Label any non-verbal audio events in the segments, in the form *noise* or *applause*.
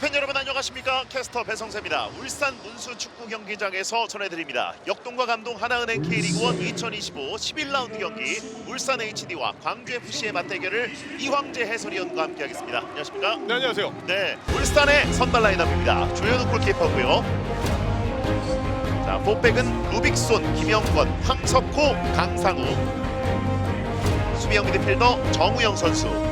축구팬 여러분 안녕하십니까? 캐스터 배성세입니다. 울산 문수 축구 경기장에서 전해드립니다. 역동과 감동 하나은행 K리그1 2025 11라운드 경기. 울산 HD와 광주FC의 맞대결을 이황재 해설위원과 함께하겠습니다. 안녕하십니까? 네 안녕하세요. 네 울산의 선발 라인업입니다. 조현우 골키퍼고요. 자 포백은 루빅손 김영권 황석호 강상우. 수비형 미드필더 정우영 선수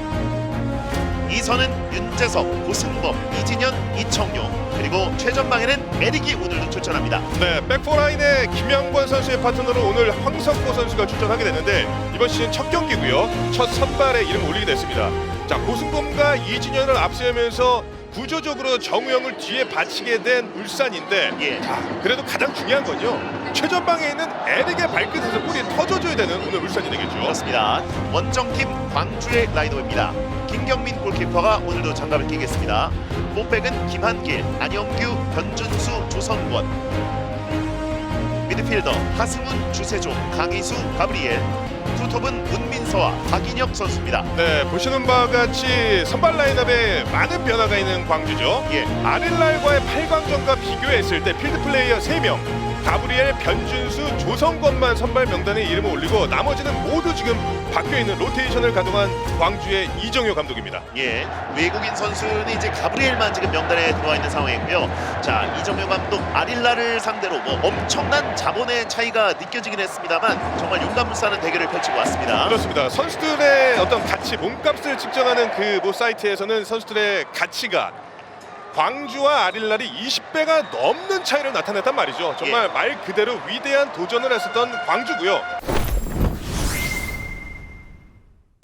이선은 윤재석, 고승범, 이진현, 이청용 그리고 최전방에는 에릭이 오늘도 출전합니다. 네 백포라인의 김영권 선수의 파트너로 오늘 황석호 선수가 출전하게 됐는데 이번 시즌 첫 경기고요. 첫 선발에 이름을 올리게 됐습니다. 자 고승범과 이진현을 앞세우면서 구조적으로 정우영을 뒤에 받치게 된 울산인데 예. 자 그래도 가장 중요한 건요. 최전방에 있는 에릭의 발끝에서 볼이 터져줘야 되는 오늘 울산이 되겠죠. 그렇습니다. 원정팀 광주의 라인업입니다. 김경민 골키퍼가 오늘도 장갑을 끼겠습니다. 포백은 김한길, 안영규, 변준수, 조성권 미드필더 하승훈, 주세종, 강희수, 가브리엘 투톱은 문민서와 박인혁 선수입니다. 네, 보시는 바와 같이 선발 라인업에 많은 변화가 있는 광주죠. 예. 아릴랄과의 8강전과 비교했을 때 필드 플레이어 3명, 가브리엘, 변준수, 조성건만 선발 명단에 이름을 올리고 나머지는 모두 지금 바뀌어 있는 로테이션을 가동한 광주의 이정효 감독입니다. 예, 외국인 선수는 이제 가브리엘만 지금 명단에 들어와 있는 상황이고요. 자, 이정효 감독 아릴라를 상대로 뭐 엄청난 자본의 차이가 느껴지긴 했습니다만 정말 용감불사는 대결을 펼치고 왔습니다. 그렇습니다. 선수들의 어떤 가치, 몸값을 측정하는 그모 사이트에서는 선수들의 가치가 광주와 아릴랄이 20배가 넘는 차이를 나타냈단 말이죠. 정말 예. 말 그대로 위대한 도전을 했었던 광주고요.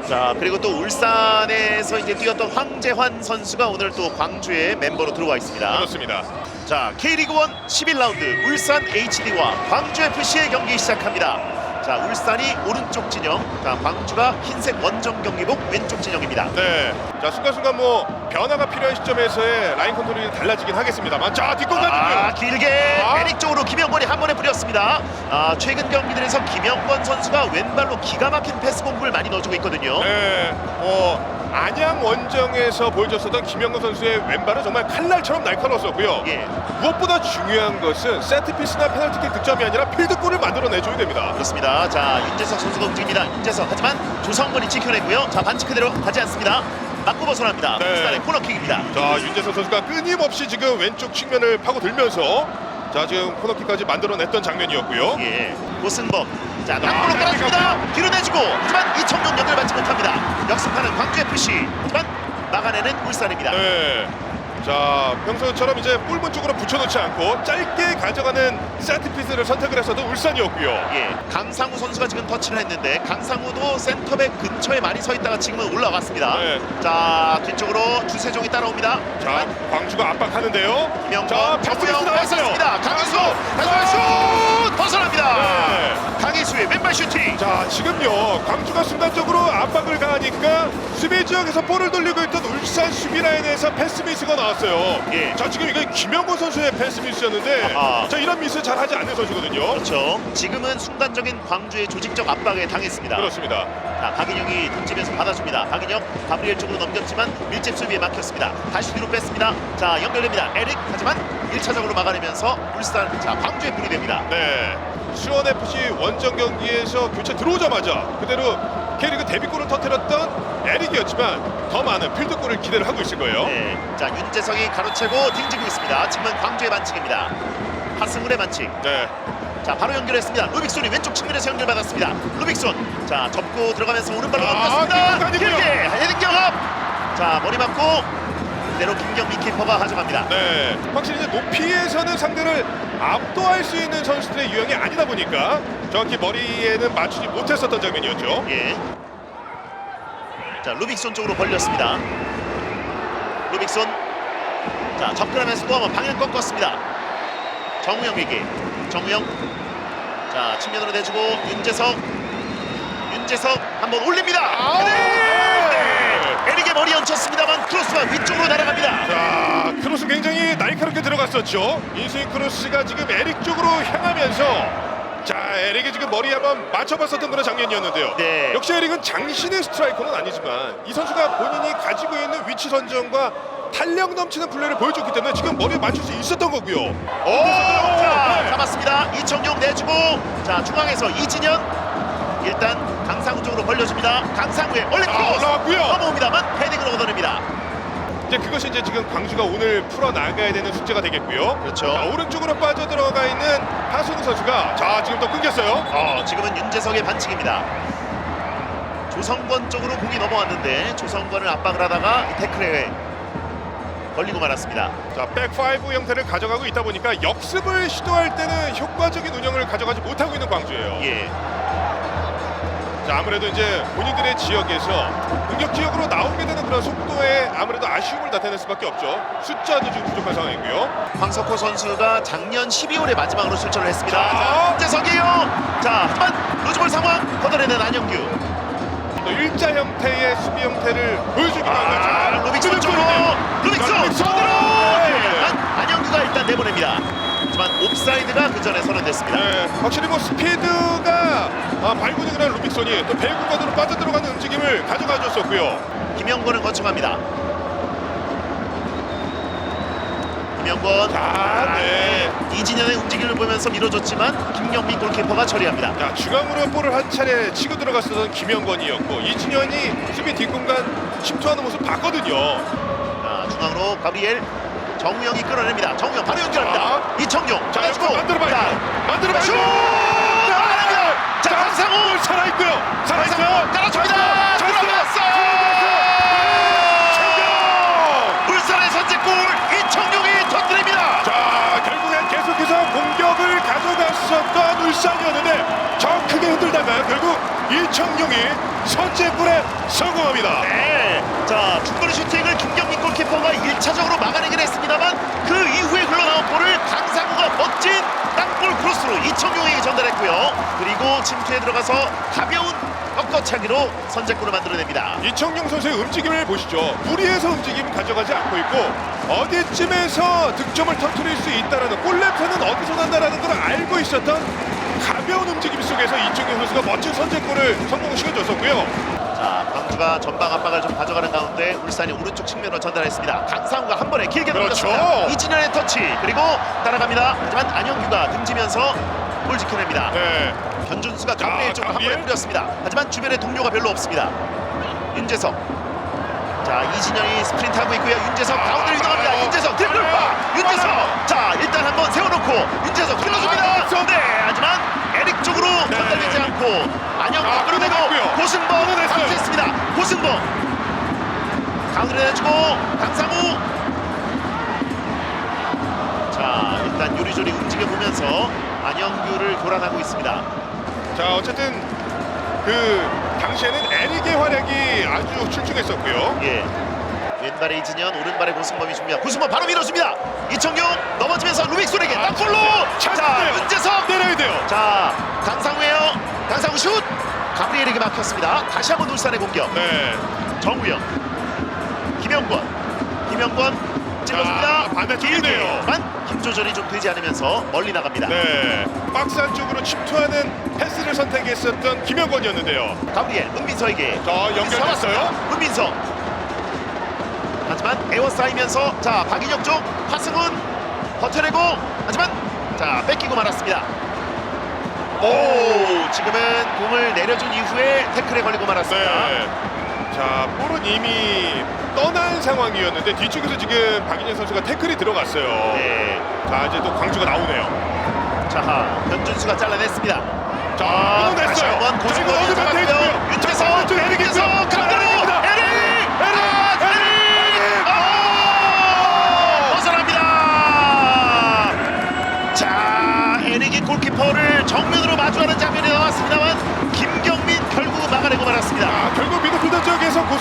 자, 그리고 또 울산에서 이제 뛰었던 황재환 선수가 오늘 또 광주의 멤버로 들어와 있습니다. 그렇습니다. 자, K리그 1 11라운드 울산 HD와 광주 FC의 경기 시작합니다. 자, 울산이 오른쪽 진영, 자, 광주가 흰색 원정 경기복 왼쪽 진영입니다. 네. 자 순간순간 뭐 변화가 필요한 시점에서의 라인 컨트롤이 달라지긴 하겠습니다만 자 뒷공간 아, 중 길게 아. 에릭 쪽으로 김영권이 한 번에 뿌렸습니다. 아, 최근 경기들에서 김영권 선수가 왼발로 기가 막힌 패스 공부를 많이 넣어주고 있거든요. 네. 뭐 안양 원정에서 보여줬었던 김영건 선수의 왼발은 정말 칼날처럼 날카로웠었고요. 예, 무엇보다 중요한 것은 세트피스나 페널티킥 득점이 아니라 필드골을 만들어내줘야 됩니다. 그렇습니다. 자, 윤재석 선수가 움직입니다. 윤재석 하지만 조성권이 지켜내고요. 자, 반칙 그대로 가지 않습니다. 맞고 벗어납니다. 네. 울산의 코너킥입니다. 자 윤재선 선수가 끊임없이 지금 왼쪽 측면을 파고들면서 자 지금 코너킥까지 만들어냈던 장면이었고요. 예, 고승범. 자, 아, 땅볼로 네, 깔아줍니다. 뒤로 내주고 하지만 이청용 연결받지 못합니다. 역습하는 광주 FC. 하지만 막아내는 울산입니다. 네. 자 평소처럼 이제 골문 쪽으로 붙여놓지 않고 짧게 가져가는 세트피스를 선택을 했어도 울산이었고요. 예, 강상우 선수가 지금 터치를 했는데 강상우도 센터백 근처에 많이 서 있다가 지금은 올라갔습니다. 네. 자, 뒤쪽으로 주세종이 따라옵니다. 자 광주가 압박하는데요. 김영권, 자 정우영 패스미스 나왔어요. 나왔습니다. 강희수, 강희수 슛 벗어납니다. 네. 강희수의 왼발 슈팅. 자 지금요 광주가 순간적으로 압박을 가하니까 수비 지역에서 볼을 돌리고 있던 울산 수비 라인에서 패스 미스가 나왔어요. 예. 자 지금 이거 김영권 선수의 패스 미스였는데 아하. 자 이런 미스 잘 하지 않는 선수거든요. 그렇죠. 지금은 순간적인 광주의 조직적 압박에 당했습니다. 그렇습니다. 자, 박인영이 던지면서 받아줍니다. 박인영 가브리엘 쪽으로 넘겼지만 밀집 수비에 막혔습니다. 다시 뒤로 뺐습니다. 자, 연결됩니다. 에릭 하지만 1차적으로 막아내면서 울산 자 광주에 분리됩니다. 네. 수원 FC 원정 경기에서 교체 들어오자마자 그대로 K리그 데뷔골을 터뜨렸던 에릭이었지만 더 많은 필드골을 기대를 하고 있을 거예요. 네. 자, 윤재성이 가로채고 등지고 있습니다. 지금은 광주의 반칙입니다. 하승훈의 반칙. 네. 자, 바로 연결했습니다. 루빅손이 왼쪽 측면에서 연결받았습니다. 루빅손. 자, 접고 들어가면서 오른발로 아, 넘겼습니다. 김경갑이고요. 길게 헤딩 경합. 자, 머리 맞고 그대로 김경민 키퍼가 가져갑니다. 네, 확실히 이제 높이에서는 상대를 압도할 수 있는 선수들의 유형이 아니다 보니까 정확히 머리에는 맞추지 못했었던 장면이었죠. 예. 자, 루빅손 쪽으로 벌렸습니다. 루빅손. 자, 접근하면서 또 한번 방향 꺾었습니다. 정우영에게. 정우영. 자, 측면으로 내주고 윤재석. 윤재석 한번 올립니다. 네. 에릭의 머리 얹혔습니다만 크로스가 위쪽으로 날아갑니다. 자, 크로스 굉장히 날카롭게 들어갔었죠. 인스윙 크로스가 지금 에릭 쪽으로 향하면서 자, 에릭이 지금 머리 한번 맞춰봤었던 그런 장면이었는데요. 네. 역시 에릭은 장신의 스트라이커는 아니지만 이 선수가 본인이 가지고 있는 위치 선정과 탄력 넘치는 플레이를 보여줬기 때문에 지금 머리에 맞출 수 있었던 거고요. 오, 자 네. 잡았습니다. 이청용 내주고 자 중앙에서 이진현 일단 강상우 쪽으로 벌려줍니다. 강상우의 원래 아, 크로스 올라왔고요. 넘어옵니다만 헤딩으로 얻어냅니다. 이제 그것이 이제 지금 광주가 오늘 풀어 나가야 되는 숙제가 되겠고요. 그렇죠. 자, 오른쪽으로 빠져 들어가 있는 하승우 선수가 자 지금 또 끊겼어요. 어, 지금은 윤재석의 반칙입니다. 조성권 쪽으로 공이 넘어왔는데 조성권을 압박을 하다가 이 태클에 걸리고 말았습니다. 자, 백5 형태를 가져가고 있다 보니까 역습을 시도할 때는 효과적인 운영을 가져가지 못하고 있는 광주예요. 예. 자, 아무래도 이제 본인들의 지역에서 공격 지역으로 나오게 되는 그런 속도에 아무래도 아쉬움을 나타낼 수밖에 없죠. 숫자도 지금 부족한 상황이고요. 황석호 선수가 작년 12월에 마지막으로 출전을 했습니다. 자. 자, 한번 루즈볼 상황 걷어내는 안영규. 또 일자 형태의 수비 형태를 보여주기로 아, 한 거죠. 루빅손 쪽으로 네. 한 안영규가 일단 내보냅니다. 옵사이드가 그 전에 선언됐습니다. 네, 확실히 뭐 스피드가 아, 발군이나 루빅손이 또 배구관으로 빠져들어가는 움직임을 가져가 줬었고요. 김영권은 거쳐갑니다. 김영권 자, 네. 이진현의 움직임을 보면서 밀어줬지만 김영민 골키퍼가 처리합니다. 자, 중앙으로 볼을 한 차례 치고 들어갔었던 김영건이었고 이진현이 수비 뒷공간 침투하는 모습 봤거든요. 자, 중앙으로 가브리엘 정우영이 끌어냅니다. 정우영 바로 연결합니다. 자. 이청용 자, 이거 만들어봐야죠. 만들어봐야죠. 슛! 자, 강상우 살아있고요. 살아있어요. 깔아줍니다. 들어갔어요. 가져갔었던 울산이었는데 저 크게 흔들다가 결국 이청용이 선제골에 성공합니다. 네. 자, 중거리 슈팅을 김경민 골키퍼가 1차적으로 막아내긴 했습니다만 그 이후에 흘러나온 볼을 강상우가 멋진 땅볼 크로스로 이청용에게 전달했고요. 그리고 침투에 들어가서 가벼운 꺾어차기로 선제골을 만들어냅니다. 이청용 선수의 움직임을 보시죠. 무리해서 움직임 가져가지 않고 있고 어디쯤에서 득점을 터뜨릴 수 있다라는 골레프는 어디서 난다라는 걸 알고 있었던 가벼운 움직임 속에서 이청용 선수가 멋진 선제골을 성공시켜줬었고요. 자, 광주가 전방 압박을 좀 가져가는 가운데 울산이 오른쪽 측면으로 전달했습니다. 강상우가 한 번에 길게 그렇죠. 넘겼습니다. 이진현의 터치 그리고 따라갑니다. 하지만 안영규가 등지면서 골 지켜냅니다. 네. 변준수가 자, 가운데 쪽으로 한. 번에 뿌렸습니다. 하지만 주변에 동료가 별로 없습니다. 윤재석. 자 이진현이 스프린트 하고 있고요. 윤재석 아, 가운데로 이동합니다. 빨라요. 윤재석 드리블 파. 빨라요. 윤재석. 빨라요. 자 일단 한번 세워놓고 윤재석 흘러줍니다. 네 하지만 에릭 쪽으로 네. 전달되지 않고 안영규 자, 끌어내고 끌어냈고요. 고승범 끌어냈어요. 감수했습니다. 고승범 가운데로 내주고 강상우. 자 일단 요리조리 움직여 보면서 안영규를 교란하고 있습니다. 자 어쨌든 그 당시에는 에릭의 활약이 아주 출중했었고요. 예. 왼발에 이진현, 오른발에 고승범이 준비합니다. 고승범 바로 밀어줍니다. 이청용 넘어지면서 루빅손에게 아, 땅볼로. 자, 찬스인데요. 윤재석. 때려야 돼요. 자, 강상우예요. 강상우 슛. 가브리엘에게 막혔습니다. 다시 한번 울산의 공격. 네. 정우영, 김영권, 김영권 찔러줍니다. 자, 반대 쪽이네요. 길게만 힘 조절이 좀 되지 않으면서 멀리 나갑니다. 네. 박스 안쪽으로 침투하는 패스를 선택했었던 김영권이었는데요. 가브리엘, 은민서에게 자, 연결됐어요. 은민서. 하지만 에워싸이면서 자 박인혁 쪽 하승훈 버텨내고 하지만 자 뺏기고 말았습니다. 오 지금은 공을 내려준 이후에 태클에 걸리고 말았습니다. 네. 자, 볼은 이미 떠난 상황이었는데 뒤쪽에서 지금 박인현 선수가 태클이 들어갔어요. 네. 자, 이제 또 광주가 나오네요. 자 변준수가 잘라냈습니다. 자, 아, 다시 끊어냈어요. 한번 자, 이거 고승범이 어디면 잡았고요.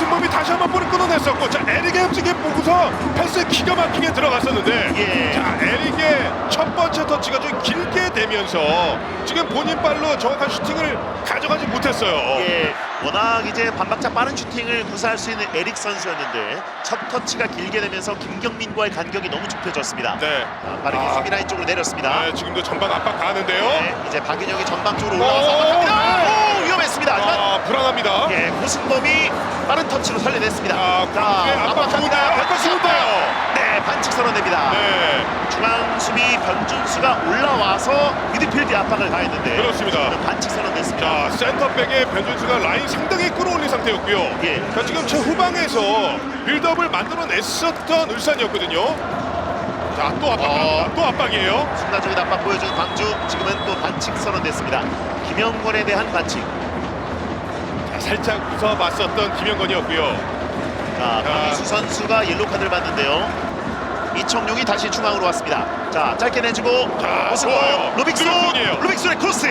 고승범이 다시 한번 볼을 끊어냈었고 자, 에릭의 움직임 보고서 패스 기가 막히게 들어갔었는데 예. 자, 에릭의 첫 번째 터치가 좀 길게 되면서 지금 본인 발로 정확한 슈팅을 가져가지 못했어요. 예, 워낙 이제 반박자 빠른 슈팅을 구사할 수 있는 에릭 선수였는데 첫 터치가 길게 되면서 김경민과의 간격이 너무 좁혀졌습니다. 네. 자, 빠르게 아. 수비 라인 쪽으로 내렸습니다. 네, 지금도 전방 압박 가는데요. 네, 이제 박인영이 전방 쪽으로 오, 올라와서 압박합니다. 네. 오, 위험했습니다. 하지만 아, 불안합니다. 예, 고승범이 빠른 터치로 살려냈습니다. 아, 광주의 압박 좋은데요. 압박 좋은데요. 네, 반칙 선언됩니다. 네, 수비 변준수가 올라와서 미드필드 압박을 가했는데 그렇습니다. 반칙 선언됐습니다. 자 센터백의 변준수가 라인 상당히 끌어올린 상태였고요. 예. 자 지금 제 후방에서 빌드업을 만들어냈었던 울산이었거든요. 자 또 압박, 어. 또 압박이에요. 순간적인 압박 보여준 광주 지금은 또 반칙 선언됐습니다. 김영권에 대한 반칙. 자, 살짝 웃어봤었던 김영건이었고요. 자, 강희수 선수가 옐로 카드를 받는데요. 이청용이 다시 중앙으로 왔습니다. 자, 짧게 내주고. 루빅수, 루빅손이에요. 루빅수의 크로스.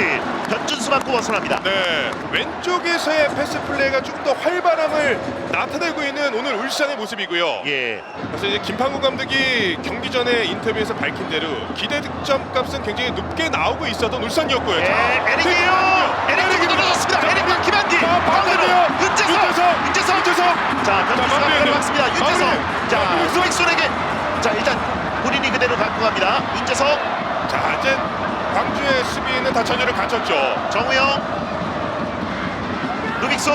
변준수 맞고 벗어납니다. 네, 왼쪽에서의 패스 플레이가 좀 더 활발함을 나타내고 있는 오늘 울산의 모습이고요. 예, 그래서 이제 김판구 감독이 경기 전에 인터뷰에서 밝힌 대로 기대 득점 값은 굉장히 높게 나오고 있었던 울산이었고요. 예, 자, 에릭이에요. 에릭이 늘어졌습니다. 자, 에릭과 김한기. 자, 반대로요. 윤재석, 윤재석, 윤재석. 자, 변준수가. 내려왔습니다. 윤재석. 자. 루빅손에게. 자, 일단 본인이 그대로 갖고 갑니다. 윤재석, 자, 이제 광주의 수비는 다 전열을 갖췄죠. 정우영, 루빅손.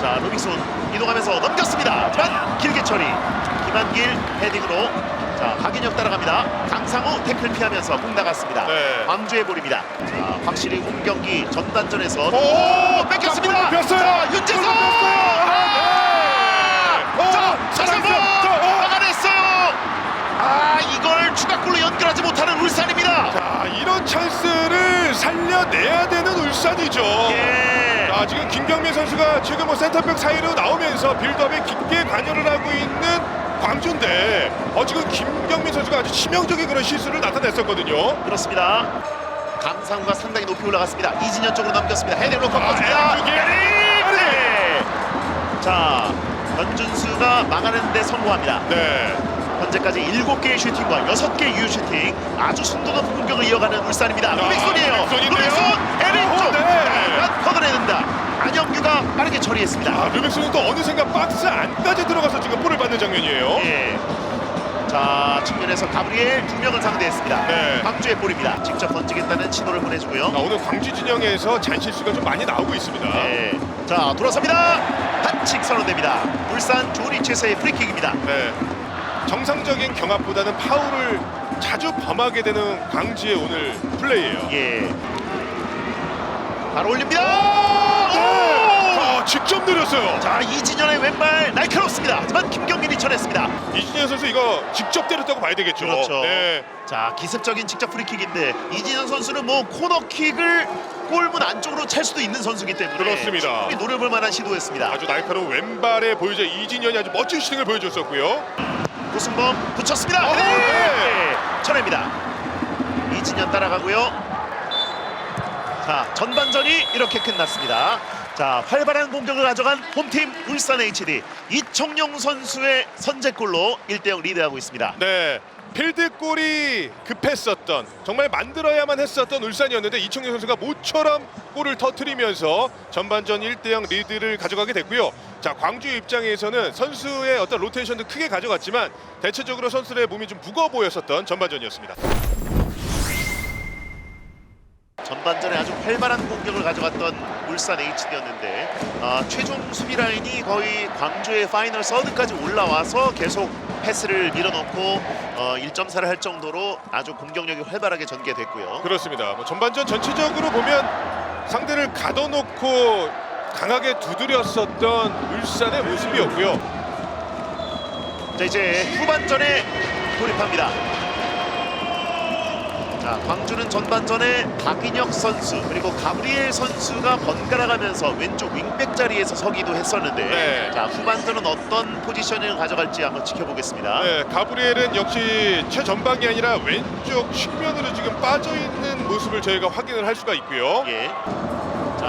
자, 루빅손 이동하면서 넘겼습니다. 하지만 길게 처리. 김한길 헤딩으로 자, 박인혁 따라갑니다. 강상우 태클 피하면서 공 나갔습니다. 네. 광주의 볼입니다. 자, 확실히 홈 경기 전반전에서 오, 뺏겼습니다. 뺏겼어요. 자, 윤재석. 골 뺏겼어요. 아, 네. 자, 오, 서승범 살아있어요. 자, 어. 막아냈어요. 아, 이걸 추가골로 연결하지 못하는 울산입니다. 자, 이런 찬스를 살려내야 되는 울산이죠. 예. 자, 지금 김경민 선수가 지금 뭐 센터백 사이로 나오면서 빌드업에 깊게 관여를 하고 있는 광주인데 어 지금 김경민 선수가 아주 치명적인 그런 실수를 나타냈었거든요. 그렇습니다. 강상우가 상당히 높이 올라갔습니다. 이진현 쪽으로 넘겼습니다. 헤딩으로 꺾어줍니다. 아, 에릭. 자, 변준수가 막아내는 데 성공합니다. 네. 현재까지 7개의 슈팅과 6개의 유효 슈팅 아주 순도 높은 공격을 이어가는 울산입니다. 야, 루빅손이에요. 루빅손 에릭 쪽 걷어내는다. 안영규가 빠르게 처리했습니다. 아, 루빅스는 또 어느샌가 박스 안까지 들어가서 지금 볼을 받는 장면이에요. 예. 자, 측면에서 가브리엘 두 명을 상대했습니다. 네. 광주의 볼입니다. 직접 던지겠다는 신호를 보내주고요. 아, 오늘 광주 진영에서 잔실수가 좀 많이 나오고 있습니다. 네. 자 돌아섭니다. 반칙 선언됩니다. 울산 조리체스의 프리킥입니다. 네. 정상적인 경합보다는 파울을 자주 범하게 되는 광주의 오늘 플레이예요. 예. 바로 올립니다. 네. 오! 자, 직접 내렸어요. 자 이진현의 왼발 날카롭습니다. 하지만 김경민이 쳐냈습니다. 이진현 선수 이거 직접 때렸다고 봐야 되겠죠. 그렇죠. 네. 자 기습적인 직접 프리킥인데 이진현 선수는 뭐 코너킥을 골문 안쪽으로 찰 수도 있는 선수기 때문에 그렇습니다. 충분히 노려볼 만한 시도였습니다. 아주 날카로운 왼발에 보여져 이진현이 아주 멋진 슈팅을 보여줬었고요. 고승범 붙였습니다. 어, 네. 네. 쳐냅니다. 이진현 따라가고요. 자 전반전이 이렇게 끝났습니다. 자 활발한 공격을 가져간 홈팀 울산 HD 이청용 선수의 선제골로 1대0 리드하고 있습니다. 네. 필드골이 급했었던 정말 만들어야만 했었던 울산이었는데 이청용 선수가 모처럼 골을 터트리면서 전반전 1대0 리드를 가져가게 됐고요. 자 광주 입장에서는 선수의 어떤 로테이션도 크게 가져갔지만 대체적으로 선수들의 몸이 좀 무거워 보였었던 전반전이었습니다. 전반전에 아주 활발한 공격을 가져갔던 울산 HD였는데 아, 최종 수비 라인이 거의 광주의 파이널 서드까지 올라와서 계속 패스를 밀어넣고 어, 1점 차를 할 정도로 아주 공격력이 활발하게 전개됐고요. 그렇습니다. 뭐 전반전 전체적으로 보면 상대를 가둬놓고 강하게 두드렸었던 울산의 모습이었고요. 자 이제 후반전에 돌입합니다. 자 광주는 전반전에 박인혁 선수 그리고 가브리엘 선수가 번갈아 가면서 왼쪽 윙백 자리에서 서기도 했었는데 네. 자 후반전은 어떤 포지셔닝을 가져갈지 한번 지켜보겠습니다. 네, 가브리엘은 역시 최전방이 아니라 왼쪽 측면으로 지금 빠져 있는 모습을 저희가 확인을 할 수가 있고요. 예.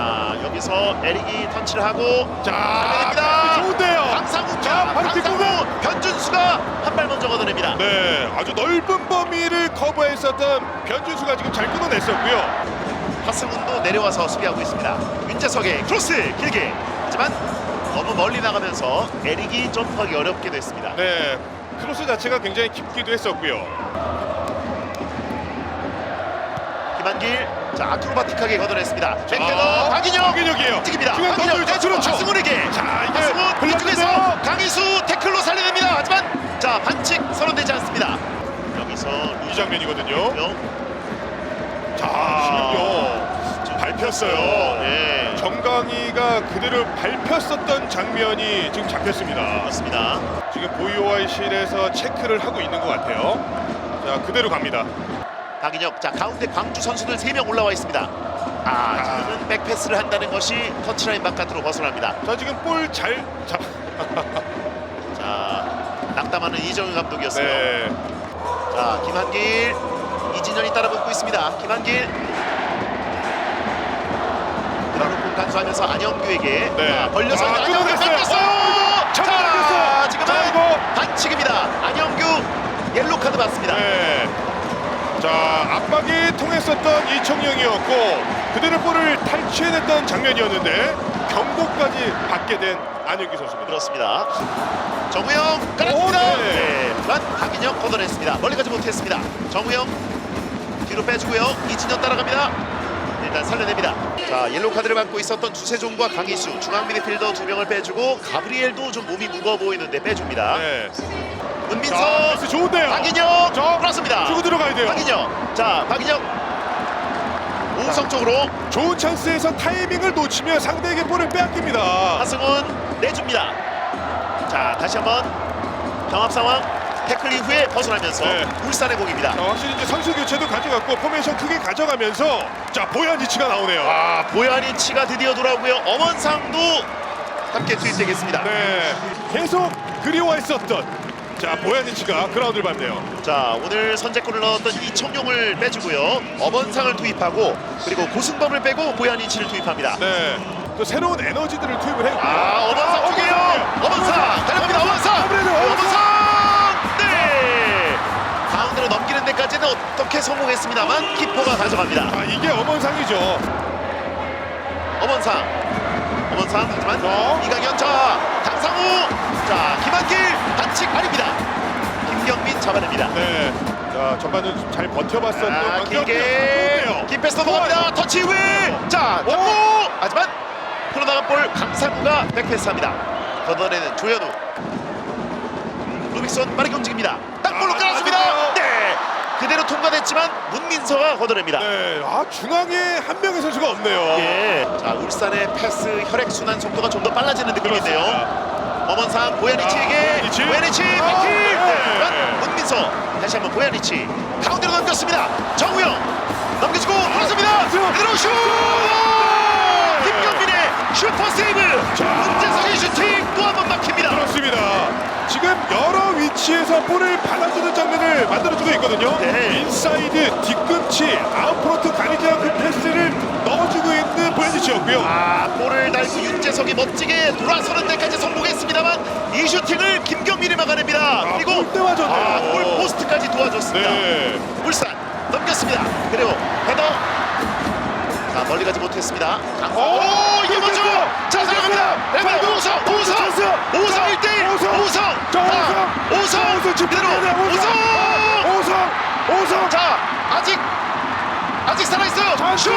자 여기서 에릭이 터치를 하고 자, 잡아냅니다. 좋은데요. 강상우 자, 바로 뒷공간. 변준수가 한 발 먼저 걷어냅니다. 네, 아주 넓은 범위를 커버했었던 변준수가 지금 잘 끊어냈었고요. 하승훈도 내려와서 수비하고 있습니다. 윤재석의 크로스 길게 하지만 너무 멀리 나가면서 에릭이 점프하기 어렵게 됐습니다. 네, 크로스 자체가 굉장히 깊기도 했었고요. 김한길 자, 아크로바틱하게 걷어냈습니다. 백헤더 강인혁. 아, 강인혁이에요. 움직입니다. 중앙 강인혁. 자, 그렇죠. 하승훈에게. 자, 이게 하승훈 이쪽에서 강희수 태클로 살려냅니다. 하지만 자, 반칙 선언되지 않습니다. 여기서 이 장면이거든요. 자, 지금요. 밟혔어요. 네. 예. 정강이가 그대로 밟혔었던 장면이 지금 잡혔습니다. 맞습니다. 지금 보이오아이 실에서 체크를 하고 있는 것 같아요. 자, 그대로 갑니다. 박인혁 자 가운데 광주 선수들 3명 올라와 있습니다. 아 지금은 백패스를 한다는 것이 터치라인 바깥으로 벗어납니다. 자, 지금 볼 잘 잡. *laughs* 자 낙담하는 이정우 감독이었어요. 네. 자 김한길 이진현이 따라붙고 있습니다. 김한길 그라놓고 간수하면서 안영규에게 네. 자, 벌려서 아, 안영규 끊어냈어요. 어, 자 잡아당겼어. 지금은 자, 이거. 반칙입니다. 안영규 옐로 카드 받습니다. 네. 자, 압박이 통했었던 이청용이었고 그대로 볼을 탈취해냈던 장면이었는데 경고까지 받게 된 안영기 선수입니다. 그렇습니다. 정우영 깔았습니다. 오, 네. 네. 하지만 박인영 걷어냈습니다. 멀리 가지 못했습니다. 정우영 뒤로 빼주고요. 이진현 따라갑니다. 일단 살려냅니다. 자 옐로 카드를 받고 있었던 주세종과 강희수 중앙 미드필더 두 명을 빼주고 가브리엘도 좀 몸이 무거워 보이는데 빼줍니다. 네. 자, 패스 좋은데요. 박인영 자, 돌았습니다. 주고 들어가야 돼요. 박인영 자 박인영 오우성 쪽으로 좋은 찬스에서 타이밍을 놓치면 상대에게 볼을 빼앗깁니다. 하승훈 내줍니다. 자 다시 한번 경합 상황 태클 이후에 벗어나면서 네. 울산의 공입니다. 자, 확실히 이제 선수 교체도 가져갔고 포메이션 크게 가져가면서 자 보야니치가 나오네요. 아 보야니치가 드디어 돌아오고요. 엄원상도 함께 투입되겠습니다. 네, 계속 그리워했었던 자 보야니치가 그라운드를 밟네요. 자 오늘 선제골을 넣었던 이청용을 빼주고요. 엄원상을 투입하고 그리고 고승범을 빼고 보야니치를 투입합니다. 네, 또 새로운 에너지들을 투입을 했고. 아 엄원상 쪽이에요. 엄원상 달려갑니다. 아무래도 엄원상. 네. 가운데로 넘기는 데까지는 어떻게 성공했습니다만 키퍼가 가져갑니다. 아 이게 엄원상이죠. 엄원상 엄원상 하지만 어? 이강현 자 강상우 자 김한길 반칙 아닙니다. 김경민 잡아냅니다. 네, 자 전반은 잘 버텨봤었던 아 길게. 좋은데요. 긴 패스 넘어갑니다. 터치 이후에. 자 오! 탁구 하지만 흘러나간 볼 강상우가 백패스합니다. 걷어내는 조현우. 루빅손 빠르게 움직입니다. 땅볼로 아, 깔았습니다. 맞아요. 네. 그대로 통과됐지만 문민서가 걷어냅니다. 네, 아 중앙에 한 명의 선수가 없네요. 예. 자 울산의 패스 혈액 순환 속도가 좀 더 빨라지는 느낌인데요. 그렇습니다. 엄원상 보야니치에게 아, 보야니치. 보야니치 아, 백킬 네. 네. 문민서 다시 한번 보야니치 가운데로 넘겼습니다. 정우영 넘겨주고 돌았습니다. 그대로 슛! 김경민의 슈퍼 세이브 문재성의 슈팅 또 한 번 막힙니다. 그렇습니다. 지금 여러 위치에서 볼을 받아주는 장면을 만들어주고 있거든요. 네. 인사이드, 뒤꿈치, 아웃프로트 가리지 않고 패스를 넣어주고 있는 보현지치였고요. 아 볼을 달고 윤재석이 멋지게 돌아서는 데까지 성공했습니다만 이 슈팅을 김경민이 막아냅니다. 그리고 골대 맞았네요. 아, 골 포스트까지 도와줬습니다. 네. 울산 넘겼습니다. 그리고 멀리 가지 못했습니다. 오 이게 뭐죠? 자 오성 오성 찬스! 오성 자, 1대1 오성! 오성 자, 자, 오성! 오성 오성 집중해야 그대로! 오성 오성! 오성! 자 아직 아직 살아있어요. 자, 슛!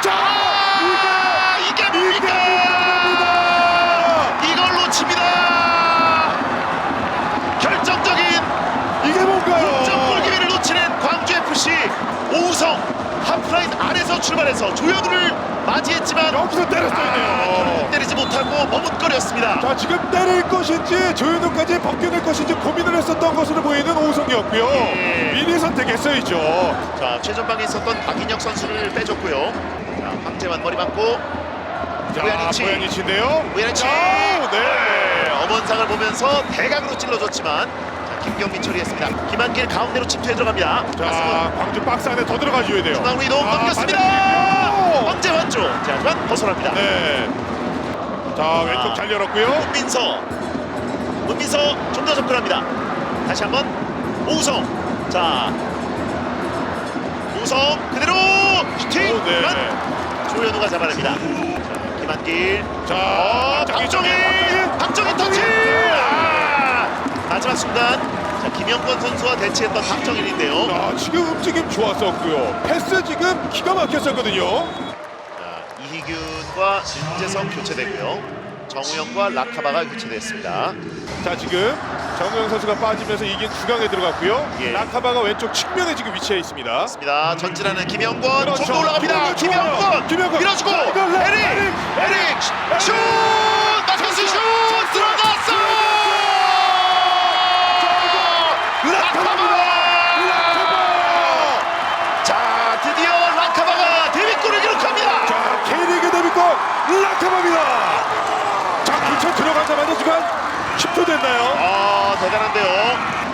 자, 아, 이게 뭡니까? 뭡니까? 이걸 놓칩니다. 결정적인 이게 뭔가요? 점골 기회를 놓치는 광주 FC 오우성 하프라인 안에서 출발해서 조현우를 맞이했지만 여기서 때렸어야 아, 돼요. 결국 때리지 못하고 머뭇거렸습니다. 자 지금 때릴 것인지 조현우까지 벗겨낼 것인지 고민을 했었던 것으로 보이는 오성이었고요. 예. 미리 선택했어야죠. 자 최전방에 있었던 박인혁 선수를 빼줬고요. 자 황재만 머리 맞고 자 보야니치. 보야니치인데요. 우야치 자, 네. 엄원상을 보면서 대각으로 찔러줬지만 자, 김경민 처리했습니다. 김한길 가운데로 침투해 들어갑니다. 자 광주 박스 안에 더 들어가줘야 돼요. 중앙으로 이동 아, 넘겼습니다. 반대쪽이요. 황재 완주. 자 하지만 벗어납니다. 네. 자 왼쪽 아. 잘 열었고요. 문민서 문민서 좀 더 접근합니다 다시 한번 오우성 자 오우성 그대로 슈팅 오, 네. 조현우가 잡아냅니다 자 김한길 자 어, 박정희 박정희 박정희 터치 아, 마지막 순간 자 김영권 선수와 대치했던 박정일인데요 자 지금 움직임 좋았었고요. 패스 지금 기가 막혔었거든요. 자, 이희균과 윤재성 교체되고요 정우영과 라카바가 교체됐습니다. 자 지금 정우영 선수가 빠지면서 이긴 중앙에 들어갔고요. 예. 라카바가 왼쪽 측면에 지금 위치해 있습니다. 맞습니다. 전진하는 김영권 그렇죠. 좀더 올라갑니다. 좋아요. 김영권 김영권. 밀어주고 자, 레- 에릭 에릭. 에릭 슛 마커스 슛 들어갔어 라카바 자 드디어 라카바가 데뷔골을 기록합니다. 자 K리그 데뷔골 라카바입니다. 자 교체 들어가자마자 지금 10초 됐나요? 아 대단한데요.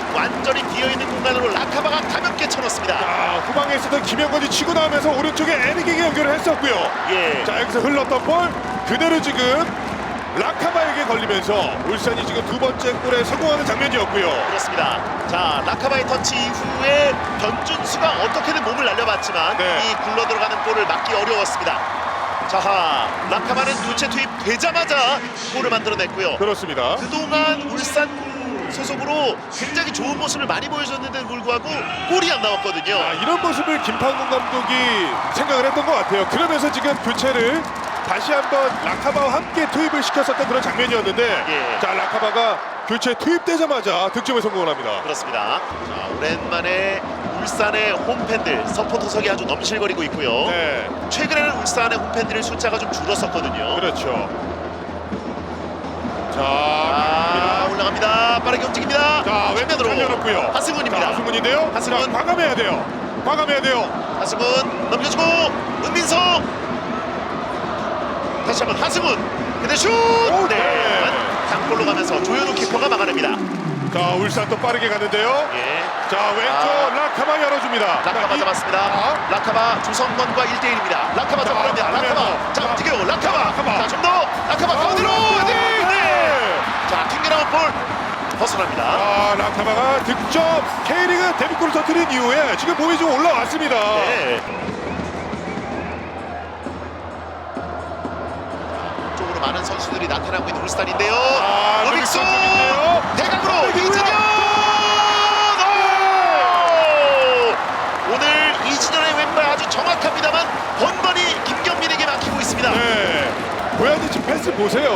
완전히 비어있는 공간으로 라카바가 가볍게 쳐넣습니다. 자 후방에 있었던 김영건이 치고 나오면서 오른쪽에 에릭에게 연결을 했었고요. 예. 자 여기서 흘렀던 볼 그대로 지금 라카바에게 걸리면서 울산이 지금 두 번째 골에 성공하는 장면이었고요. 그렇습니다. 자 라카바의 터치 이후에 변준수가 어떻게든 몸을 날려봤지만 네. 이 굴러 들어가는 볼을 막기 어려웠습니다. 자 라카바는 교체 투입되자마자 골을 만들어냈고요. 그렇습니다. 그동안 울산 소속으로 굉장히 좋은 모습을 많이 보여줬는데도 불구하고 골이 안 나왔거든요. 아, 이런 모습을 김판국 감독이 생각을 했던 것 같아요. 그러면서 지금 교체를 다시 한번 라카바와 함께 투입을 시켰었던 그런 장면이었는데 예. 자 라카바가 교체 투입되자마자 득점에 성공을 합니다. 그렇습니다. 자 오랜만에 울산의 홈팬들 서포터석이 아주 넘실거리고 있고요. 네, 최근에는 울산의 홈팬들의 숫자가 좀 줄었었거든요. 그렇죠. 자, 아, 올라갑니다. 빠르게 움직입니다. 자 왼쪽 측면으로 살려놓고요. 하승훈입니다. 자, 하승훈인데요. 하승훈. 자, 과감해야 돼요. 과감해야 돼요. 하승훈 넘겨주고 은민성 다시 한번 하승훈 근데 슛! 오, 네. 네. 강골로 가면서 조현우 키퍼가 막아냅니다. 자 울산 또 빠르게 가는데요. 예. 자 왼쪽 아. 라카바 열어줍니다. 라카바 잡았습니다. 자, 라카바 주성권과 1대1입니다. 라카바 자, 잡아냅니다. 라카바. 자, 자, 움직여요. 라카바. 라카바. 자, 좀 더. 라카바 가운데로. 아, 네. 자, 튕겨나온 볼 벗어납니다. 아 라카바가 득점 K리그 데뷔골을 터뜨린 이후에 지금 몸이 좀 올라왔습니다. 네. 쪽으로 많은 선수들이 나타나고 있는 울산인데요. 아, 로빅소. 대각으로 로빅소고요. 이진현. 오! 오늘 이진현의 왼발 아주 정확합니다만 번번이 김경민에게 막히고 있습니다. 네. 보야지치 패스 보세요.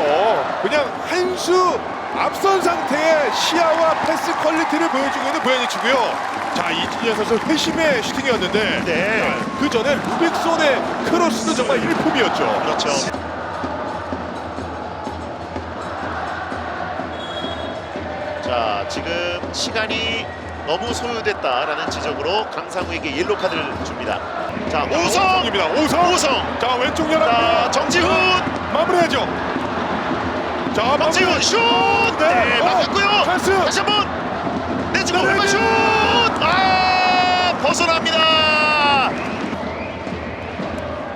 그냥 한 수 앞선 상태의 시야와 패스 퀄리티를 보여주고 있는 보야지치고요. 자 이진현 선수 회심의 슈팅이었는데 네. 그 전에 루빅손의 크로스도 정말 일품이었죠. 그렇죠. 자, 지금 시간이 너무 소요됐다라는 지적으로 강상우에게 옐로 카드를 줍니다. 자, 오성, 오성입니다. 오성. 오성. 자 왼쪽 자, 열합니다. 정지훈, 마무리하죠. 자 마무리. 슛. 네. 네, 어, 막았고요. 찬스. 다시 한번 내주고 네, 오른발 네. 슛. 아, 벗어납니다.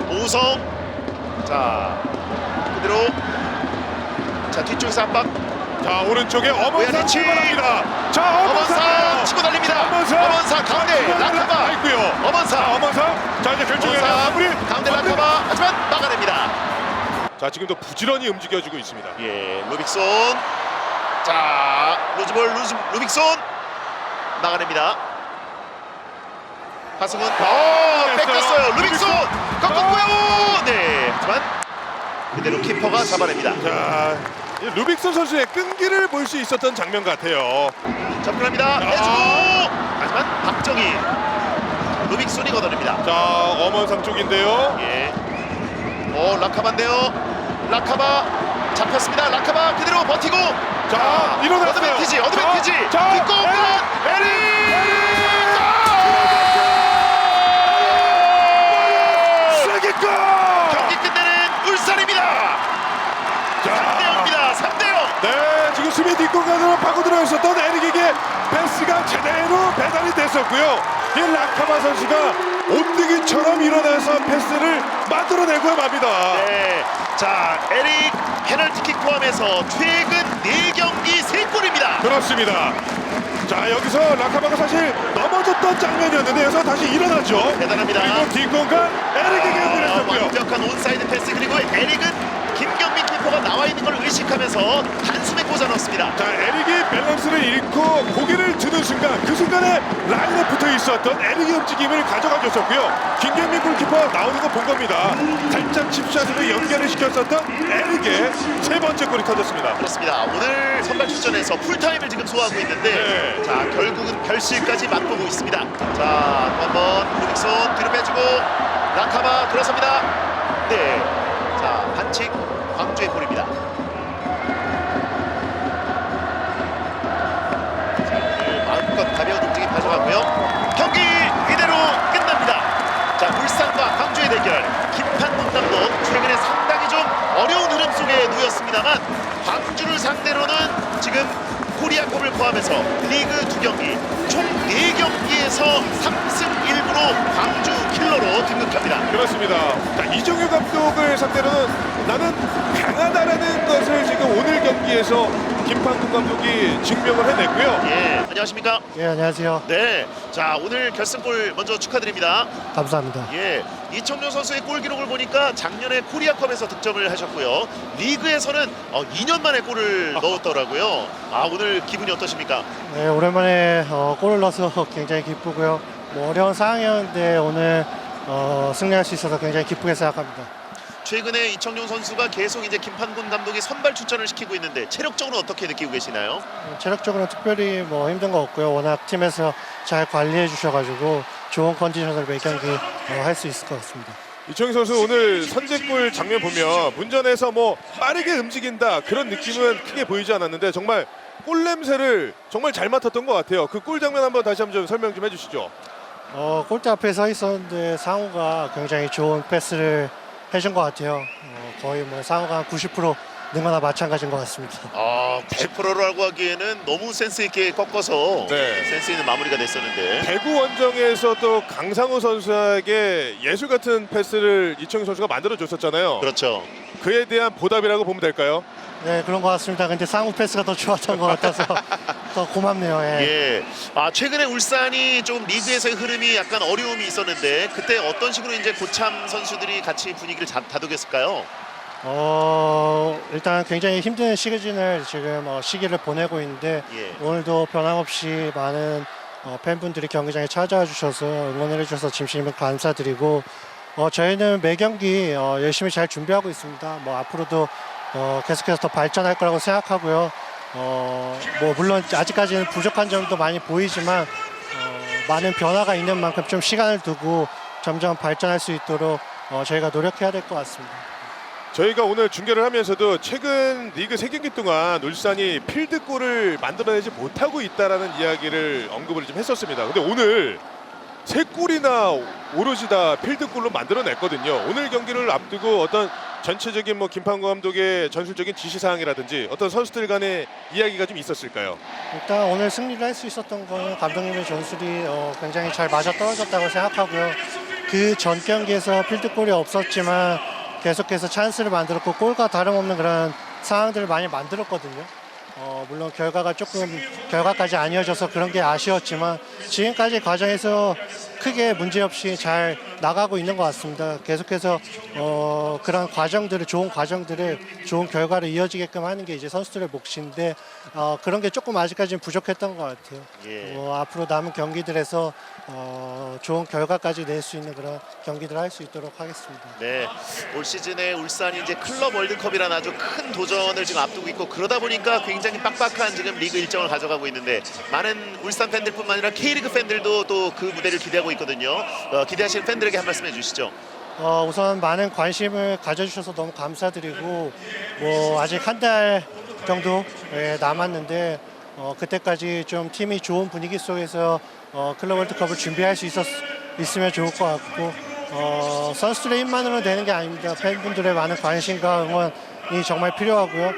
오성. 자, 그대로. 자, 뒤쪽에서 압박. 자 오른쪽에 오야지치. 출발합니다. 자 어머상 치고 달립니다. 엄원사 가운데 라카바. 있고요. 자 엄원사. 어머상. 자 이제 엄원사 마무리. 가운데. 라카바. 하지만 막아냅니다. 자 지금도 부지런히 움직여주고 있습니다. 예, 루빅손. 자, 루즈볼 루즈 루빅손 막아냅니다. 하승훈. 어, 됐어요. 뺏겼어요. 루빅손 루빅손. 꺾었고요. 네, 하지만 그대로 키퍼가 잡아냅니다. 자 이 루빅슨 선수의 끈기를 볼 수 있었던 장면 같아요. 접근합니다. 해주고. 하지만 박정희. 루빅손이 걷어냅니다. 자 어머상 쪽인데요. 예. 어, 라카바인데요. 라카바 잡혔습니다. 라카바 그대로 버티고. 자 일어났어요. 어드밴티지, 어드밴티지. 자, 자, 뒷공간 에릭. 세기골. 경기 끝내는 울산입니다. 3대 0입니다. 3대 0. 네, 지금 수비 뒷공간으로 파고들어 있었던 에릭에게 패스가 제대로 배달이 됐었고요. 이 라카바 선수가 온드기처럼 일어나서 패스를 만들어내고 맙니다. 네. 자, 에릭 페널티킥 포함해서 최근 4경기 3골입니다. 그렇습니다. 자, 여기서 라카바가 사실 넘어졌던 장면이었는데 여기서 다시 일어나죠. 대단합니다. 그리고 뒷공간 에릭에게 아, 연결했었고요. 완벽한 온사이드 패스 그리고 에릭은 김경민 키퍼가 나와 있는 걸 의식하면서 단숨에 꽂아 넣습니다. 자, 에릭이 밸런스를 잃고 고개를 드는 순간 그 순간에 라인에 붙어 있었던 에릭의 움직임을 가져가 줬었고요. 김경민 골키퍼 나오는 거 본 겁니다. 살짝 칩샷으로 연결을 시켰었던 에릭의 세 번째 골이 터졌습니다. 그렇습니다. 오늘 선발 출전에서 풀타임을 지금 소화하고 있는데 네. 자 결국은 결실까지 맛보고 있습니다. 자 또 한번 루빅손 뒤로 빼주고 라카바 들어섭니다. 네. 자 반칙 광주의 볼입니다. 가져가고요. 경기 이대로 끝납니다. 자 울산과 광주의 대결 김판국 감독 최근에 상당히 좀 어려운 흐름 속에 놓였습니다만 광주를 상대로는 지금 코리아컵을 포함해서 리그 두 경기 총 네경기에서 3승 1구로 광주 킬러로 등극합니다. 그렇습니다. 자, 이정효 감독을 상대로는 나는 강하다라는 것을 지금 오늘 경기 에서 김판국 감독이 증명을 해냈고요. 예, 안녕하십니까? 예, 안녕하세요. 네, 자 오늘 결승골 먼저 축하드립니다. 감사합니다. 예, 이청용 선수의 골 기록을 보니까 작년에 코리아컵에서 득점을 하셨고요. 리그에서는 어, 2년 만에 골을 *laughs* 넣었더라고요. 아 오늘 기분이 어떠십니까? 네, 오랜만에 어, 골을 넣어서 *laughs* 굉장히 기쁘고요. 뭐 어려운 상황이었는데 오늘 어, 승리할 수 있어서 굉장히 기쁘게 생각합니다. 최근에 이청용 선수가 계속 이제 김판군 감독이 선발 출전을 시키고 있는데 체력적으로 어떻게 느끼고 계시나요? 어, 체력적으로 특별히 뭐 힘든 거 없고요. 워낙 팀에서 잘 관리해 주셔가지고 좋은 컨디션으로 매 경기 어, 할수 있을 것 같습니다. 이청용 선수 오늘 선제골 장면 보면 문전에서 뭐 빠르게 움직인다 그런 느낌은 크게 보이지 않았는데 정말 골 냄새를 정말 잘 맡았던 것 같아요. 그 골 장면 한번 다시 한번 좀 설명 좀 해주시죠. 어, 골대 앞에 서 있었는데 상우가 굉장히 좋은 패스를 해준 것 같아요. 어, 거의 뭐 상우가 90% 능거나 마찬가지인 것 같습니다. 아 90%라고 하기에는 너무 센스 있게 꺾어서 네. 센스 있는 마무리가 됐었는데 대구 원정에서 또 강상우 선수에게 예술 같은 패스를 이청용 선수가 만들어 줬었잖아요. 그렇죠. 그에 대한 보답이라고 보면 될까요? 네, 그런 것 같습니다. 근데 상우 패스가 더 좋았던 것 같아서 *laughs* 더 고맙네요. 예. 예. 아 최근에 울산이 좀 리그에서의 흐름이 약간 어려움이 있었는데 그때 어떤 식으로 이제 고참 선수들이 같이 분위기를 자- 다독였을까요? 어, 일단 굉장히 힘든 시즌을 지금 어, 시기를 보내고 있는데 예. 오늘도 변함없이 많은 어, 팬분들이 경기장에 찾아와 주셔서 응원을 해주셔서 진심으로 감사드리고 어, 저희는 매 경기 어, 열심히 잘 준비하고 있습니다. 뭐 앞으로도 어, 계속해서 더 발전할 거라고 생각하고요. 어, 뭐 물론 아직까지는 부족한 점도 많이 보이지만 어, 많은 변화가 있는 만큼 좀 시간을 두고 점점 발전할 수 있도록 어, 저희가 노력해야 될 것 같습니다. 저희가 오늘 중계를 하면서도 최근 리그 세 경기 동안 울산이 필드골을 만들어내지 못하고 있다라는 이야기를 언급을 좀 했었습니다. 근데 오늘 세 골이나 오로지 다 필드골로 만들어냈거든요. 오늘 경기를 앞두고 어떤 전체적인 뭐 김판구 감독의 전술적인 지시 사항이라든지 어떤 선수들 간의 이야기가 좀 있었을까요? 일단 오늘 승리를 할 수 있었던 거는 감독님의 전술이 어, 굉장히 잘 맞아 떨어졌다고 생각하고요. 그 전 경기에서 필드골이 없었지만 계속해서 찬스를 만들었고 골과 다름없는 그런 상황들을 많이 만들었거든요. 어, 물론 결과가 조금 결과까지 아니어져서 그런 게 아쉬웠지만 지금까지 과정에서 크게 문제 없이 잘 나가고 있는 것 같습니다. 계속해서 어, 그런 과정들을 좋은 과정들을 좋은 결과로 이어지게끔 하는 게 이제 선수들의 몫인데 어, 그런 게 조금 아직까지는 부족했던 것 같아요. 예. 어, 앞으로 남은 경기들에서 어, 좋은 결과까지 낼 수 있는 그런 경기들을 할 수 있도록 하겠습니다. 네, 올 시즌에 울산이 이제 클럽 월드컵이라는 아주 큰 도전을 지금 앞두고 있고 그러다 보니까 굉장히 빡빡한 지금 리그 일정을 가져가고 있는데 많은 울산 팬들뿐만 아니라 K리그 팬들도 또 그 무대를 기대 하고 있거든요. 어, 기대하시는 팬들에게 한 말씀 해주시죠. 어, 우선 많은 관심을 가져주셔서 너무 감사드리고 뭐 아직 한 달 정도 예, 남았는데 어, 그때까지 좀 팀이 좋은 분위기 속에서 어, 클럽 월드컵을 준비할 수 있었, 있으면 좋을 것 같고 어, 선수들의 힘만으로 되는 게 아닙니다. 팬분들의 많은 관심과 응원이 정말 필요하고요.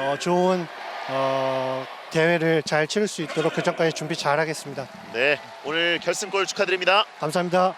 어, 좋은 어, 대회를 잘 치를 수 있도록 그 전까지 준비 잘 하겠습니다. 네, 오늘 결승골 축하드립니다. 감사합니다.